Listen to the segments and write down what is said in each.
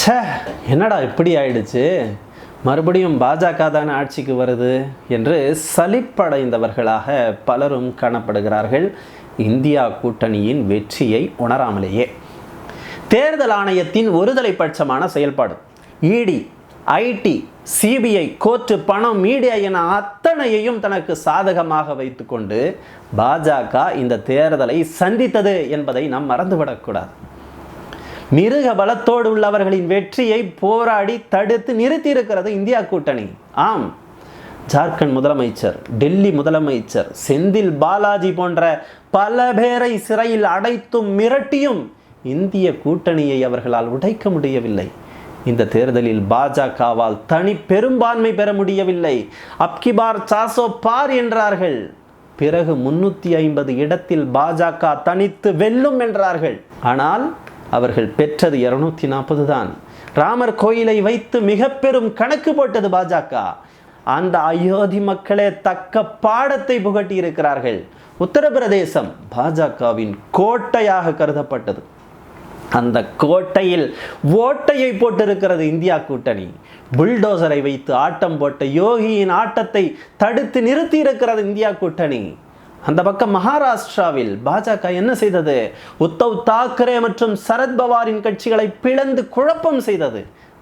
சே என்னடா இப்படி ஆயிடுச்சு? மறுபடியும் பாஜக தானே ஆட்சிக்கு வருது என்று சலிப்படைந்தவர்களாக பலரும் காணப்படுகிறார்கள் இந்தியா கூட்டணியின் வெற்றியை உணராமலேயே. தேர்தல் ஆணையத்தின் ஒருதலை பட்சமான செயல்பாடு. இடி ஐடி சிபிஐ கோர்ட்டு பணம் மீடியா என அத்தனையையும் தனக்கு சாதகமாக வைத்துக்கொண்டு பாஜக இந்த தேர்தலை சந்தித்தது என்பதை நாம் மறந்துவிடக்கூடாது. மிருக பலத்தோடு உள்ளவர்களின் வெற்றியை போராடி தடுத்து நிறுத்தியிருக்கிறது இந்தியா கூட்டணி. ஆம். ஜார்க்கண்ட் முதலமைச்சர் டெல்லி முதலமைச்சர் செந்தில் பாலாஜி போன்ற பல பேரை சிறையில் அடைத்தும் மிரட்டியும் இந்திய கூட்டணியை அவர்களால் உடைக்க முடியவில்லை. இந்த தேர்தலில் பாஜகவால் தனி பெரும்பான்மை பெற முடியவில்லை. அப்கிபார் சாசோ பார் என்றார்கள். பிறகு முன்னூற்றி ஐம்பது இடத்தில் பாஜக தனித்து வெல்லும் என்றார்கள். ஆனால் அவர்கள் பெற்றது இருநூத்தி நாற்பது தான். ராமர் கோயிலை வைத்து மிக பெரும் கணக்கு போட்டது பாஜக. அந்த அயோத்தி மக்களே தக்க பாடத்தை புகட்டி இருக்கிறார்கள் உத்தரப்பிரதேசம் பாஜகவின் கோட்டையாக கருதப்பட்டது. அந்த கோட்டையில் ஓட்டையை போட்டிருக்கிறது இந்தியா கூட்டணி. புல்டோசரை வைத்து ஆட்டம் போட்ட யோகியின் ஆட்டத்தை தடுத்து நிறுத்தி இருக்கிறது இந்தியா கூட்டணி. அந்த பக்கம் மகாராஷ்டிராவில் பாஜக என்ன செய்தது? உத்தவ் தாக்கரே மற்றும் சரத்பவாரின் கட்சிகளை பிளந்து குழப்பம் செய்தது.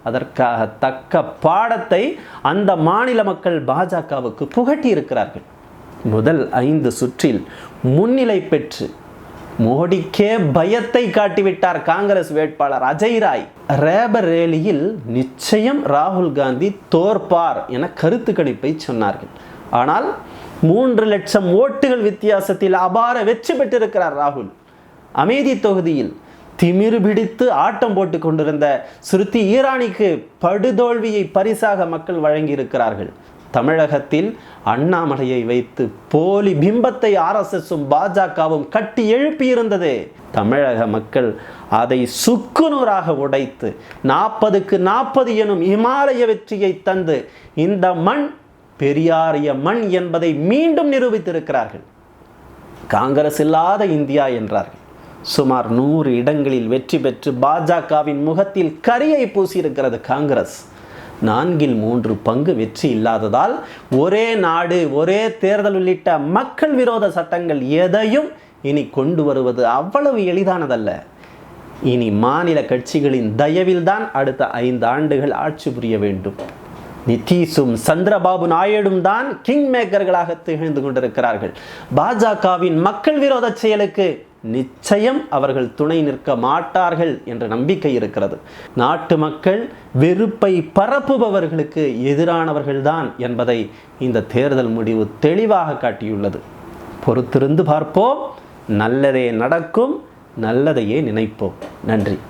அதற்காக தக்க பாடத்தை அந்த மாநில மக்கள் பாஜகவுக்கு புகட்டி இருக்கிறார்கள் முதல் ஐந்து சுற்றில் முன்னிலை பெற்று மோடிக்கே பயத்தை காட்டிவிட்டார் காங்கிரஸ் வேட்பாளர் அஜய் ராய். ரேபரேலியில் நிச்சயம் ராகுல் காந்தி தோற்பார் என கருத்து கணிப்பை சொன்னார்கள். ஆனால் மூன்று லட்சம் ஓட்டுகள் வித்தியாசத்தில் அபார வெற்றி பெற்றிருக்கிறார் ராகுல். அமேதி தொகுதியில் திமிரு பிடித்து ஆட்டம் போட்டு கொண்டிருந்த ஸ்ருதி ஈரானிக்கு படுதோல்வியை பரிசாக மக்கள் வழங்கியிருக்கிறார்கள். தமிழகத்தில் அண்ணாமலையை வைத்து போலி பிம்பத்தை ஆர்எஸ்எஸும் பாஜகவும் கட்டி எழுப்பியிருந்தது. தமிழக மக்கள் அதை சுக்குநூறாக உடைத்து நாற்பதுக்கு நாற்பது எனும் இமாலய வெற்றியை தந்து இந்த மண் பெரியாரிய மண் என்பதை மீண்டும் நிரூபித்திருக்கிறார்கள். காங்கிரஸ் இல்லாத இந்தியா என்றார்கள். சுமார் நூறு இடங்களில் வெற்றி பெற்று பாஜகவின் முகத்தில் கரியை பூசியிருக்கிறது காங்கிரஸ். நான்கில் மூன்று பங்கு வெற்றி இல்லாததால் ஒரே நாடு ஒரே தேர்தல் உள்ளிட்ட மக்கள் விரோத சட்டங்கள் எதையும் இனி கொண்டு வருவது அவ்வளவு எளிதானதல்ல. இனி மாநில கட்சிகளின் தயவில்தான் அடுத்த ஐந்து ஆண்டுகள் ஆட்சி புரிய வேண்டும். நிதிஷும் சந்திரபாபு நாயுடும் தான் கிங் மேக்கர்களாக திகழ்ந்து கொண்டிருக்கிறார்கள். பாஜகவின் மக்கள் விரோத செயலுக்கு நிச்சயம் அவர்கள் துணை நிற்க மாட்டார்கள் என்ற நம்பிக்கை இருக்கிறது. நாட்டு மக்கள் வெறுப்பை பரப்புபவர்களுக்கு எதிரானவர்கள்தான் என்பதை இந்த தேர்தல் முடிவு தெளிவாக காட்டியுள்ளது. பொறுத்திருந்து பார்ப்போம். நல்லதே நடக்கும் நல்லதையே நினைப்போம். நன்றி.